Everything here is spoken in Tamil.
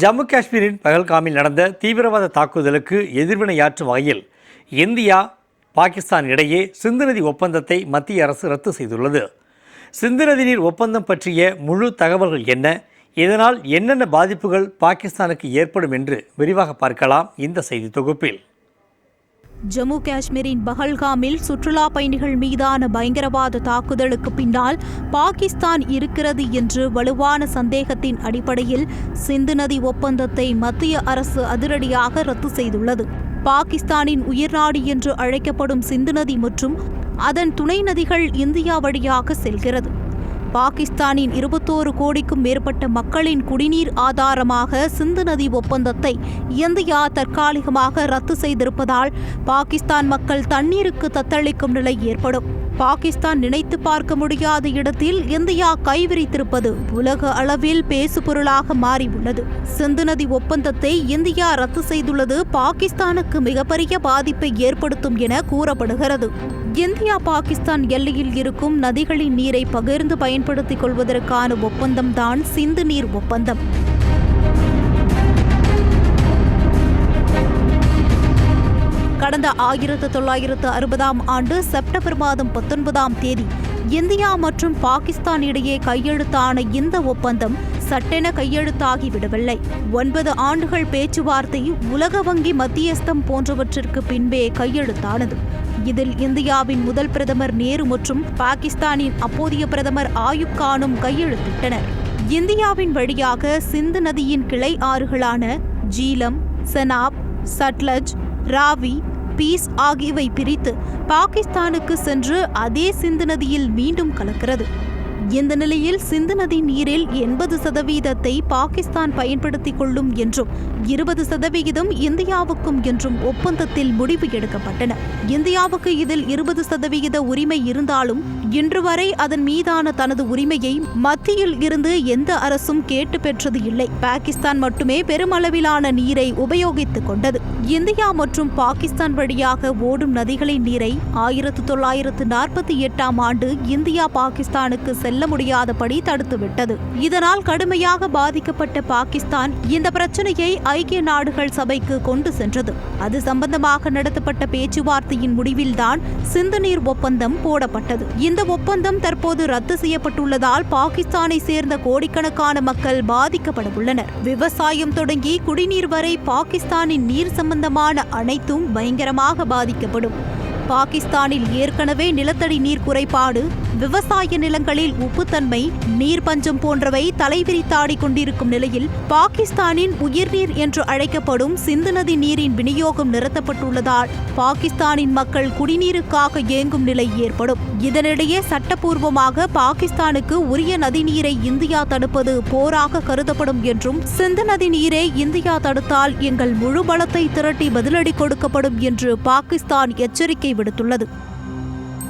ஜம்மு காஷ்மீரின் பகல்காமில் நடந்த தீவிரவாத தாக்குதலுக்கு எதிர்வினையாற்றும் வகையில் இந்தியா பாகிஸ்தான் இடையே சிந்து நதி ஒப்பந்தத்தை மத்திய அரசு ரத்து செய்துள்ளது. சிந்து நதி நீர் ஒப்பந்தம் பற்றிய முழு தகவல்கள் என்ன? இதனால் என்னென்ன பாதிப்புகள் பாகிஸ்தானுக்கு ஏற்படும் என்று விரிவாக பார்க்கலாம் இந்த செய்தி தொகுப்பில். ஜம்மு காஷ்மீரின் பஹல்காமில் சுற்றுலா பயணிகள் மீதான பயங்கரவாத தாக்குதலுக்கு பின்னால் பாகிஸ்தான் இருக்கிறது என்று வலுவான சந்தேகத்தின் அடிப்படையில் சிந்து நதி ஒப்பந்தத்தை மத்திய அரசு அதிரடியாக ரத்து செய்துள்ளது. பாகிஸ்தானின் உயிர்நாடி என்று அழைக்கப்படும் சிந்து நதி மற்றும் அதன் துணை நதிகள் இந்தியா வழியாக செல்கிறது. பாகிஸ்தானின் இருபத்தோரு கோடிக்கும் மேற்பட்ட மக்களின் குடிநீர் ஆதாரமாக சிந்து நதி ஒப்பந்தத்தை இந்தியா தற்காலிகமாக ரத்து செய்திருப்பதால் பாகிஸ்தான் மக்கள் தண்ணீருக்கு தத்தளிக்கும் நிலை ஏற்படும். பாகிஸ்தான் நினைத்து பார்க்க முடியாத இடத்தில் இந்தியா கைவிரித்திருப்பது உலக அளவில் பேசுபொருளாக மாறியுள்ளது. சிந்து நதி ஒப்பந்தத்தை இந்தியா ரத்து செய்துள்ளது பாகிஸ்தானுக்கு மிகப்பெரிய பாதிப்பை ஏற்படுத்தும் என கூறப்படுகிறது. இந்தியா பாகிஸ்தான் எல்லையில் இருக்கும் நதிகளின் நீரை பகிர்ந்து பயன்படுத்திக் கொள்வதற்கான ஒப்பந்தம்தான் சிந்து நீர் ஒப்பந்தம். கடந்த ஆயிரத்து தொள்ளாயிரத்து அறுபதாம் ஆண்டு செப்டம்பர் மாதம் பத்தொன்பதாம் தேதி இந்தியா மற்றும் பாகிஸ்தான் இடையே கையெழுத்தான இந்த ஒப்பந்தம் சட்டென கையெழுத்தாகிவிடவில்லை. ஒன்பது ஆண்டுகள் பேச்சுவார்த்தை உலக வங்கி மத்தியஸ்தம் போன்றவற்றிற்கு பின்பே கையெழுத்தானது. இதில் இந்தியாவின் முதல் பிரதமர் நேரு மற்றும் பாகிஸ்தானின் அப்போதைய பிரதமர் ஆயுப் கானும் கையெழுத்திட்டனர். இந்தியாவின் வழியாக சிந்து நதியின் கிளை ஆறுகளான ஜீலம் செனாப் சட்லஜ் ராவி பீஸ் ஆகியவை பிரித்து பாகிஸ்தானுக்கு சென்று அதே சிந்து நதியில் மீண்டும் கலக்கிறது. இந்த நிலையில் சிந்து நதி நீரில் எண்பது சதவீதத்தை பாகிஸ்தான் பயன்படுத்திக் கொள்ளும் என்றும் இருபது சதவிகிதம் இந்தியாவுக்கும் என்றும் ஒப்பந்தத்தில் முடிவு எடுக்கப்பட்டன. இந்தியாவுக்கு இதில் இருபது சதவிகித உரிமை இருந்தாலும் இன்று வரை அதன் மீதான தனது உரிமையை மத்தியில் இருந்து எந்த அரசும் கேட்டு பெற்றது இல்லை. பாகிஸ்தான் மட்டுமே பெருமளவிலான நீரை உபயோகித்துக் கொண்டது. இந்தியா மற்றும் பாகிஸ்தான் வழியாக ஓடும் நதிகளின் நீரை ஆயிரத்து தொள்ளாயிரத்து நாற்பத்தி எட்டாம் ஆண்டு இந்தியா பாகிஸ்தானுக்கு செல்ல செல்ல முடியாதபடி தடுத்துவிட்டது இதனால் கடுமையாக பாதிக்கப்பட்ட பாகிஸ்தான் இந்த பிரச்சனையை ஐக்கிய நாடுகள் சபைக்கு கொண்டு சென்றது. அது சம்பந்தமாக நடத்தப்பட்ட பேச்சுவார்த்தையின் முடிவில்தான் சிந்து நீர் ஒப்பந்தம் போடப்பட்டது. இந்த ஒப்பந்தம் தற்போது ரத்து செய்யப்பட்டுள்ளதால் பாகிஸ்தானை சேர்ந்த கோடிக்கணக்கான மக்கள் பாதிக்கப்பட உள்ளனர். விவசாயம் தொடங்கி குடிநீர் வரை பாகிஸ்தானின் நீர் சம்பந்தமான அனைத்தும் பயங்கரமாக பாதிக்கப்படும். பாகிஸ்தானில் ஏற்கனவே நிலத்தடி நீர் குறைபாடு விவசாய நிலங்களில் உப்புத்தன்மை நீர் பஞ்சம் போன்றவை தலைவிரித்தாடி கொண்டிருக்கும் நிலையில் பாகிஸ்தானின் உயிர்நீர் என்று அழைக்கப்படும் சிந்து நதி நீரின் விநியோகம் நிறுத்தப்பட்டுள்ளதால் பாகிஸ்தானின் மக்கள் குடிநீருக்காக ஏங்கும் நிலை ஏற்படும். இதனிடையே சட்டப்பூர்வமாக பாகிஸ்தானுக்கு உரிய நதிநீரை இந்தியா தடுப்பது போராக கருதப்படும் என்றும் சிந்து நதி நீரை இந்தியா தடுத்தால் எங்கள் முழு பலத்தை திரட்டி பதிலடி கொடுக்கப்படும் என்று பாகிஸ்தான் எச்சரிக்கை விடுத்துள்ளது.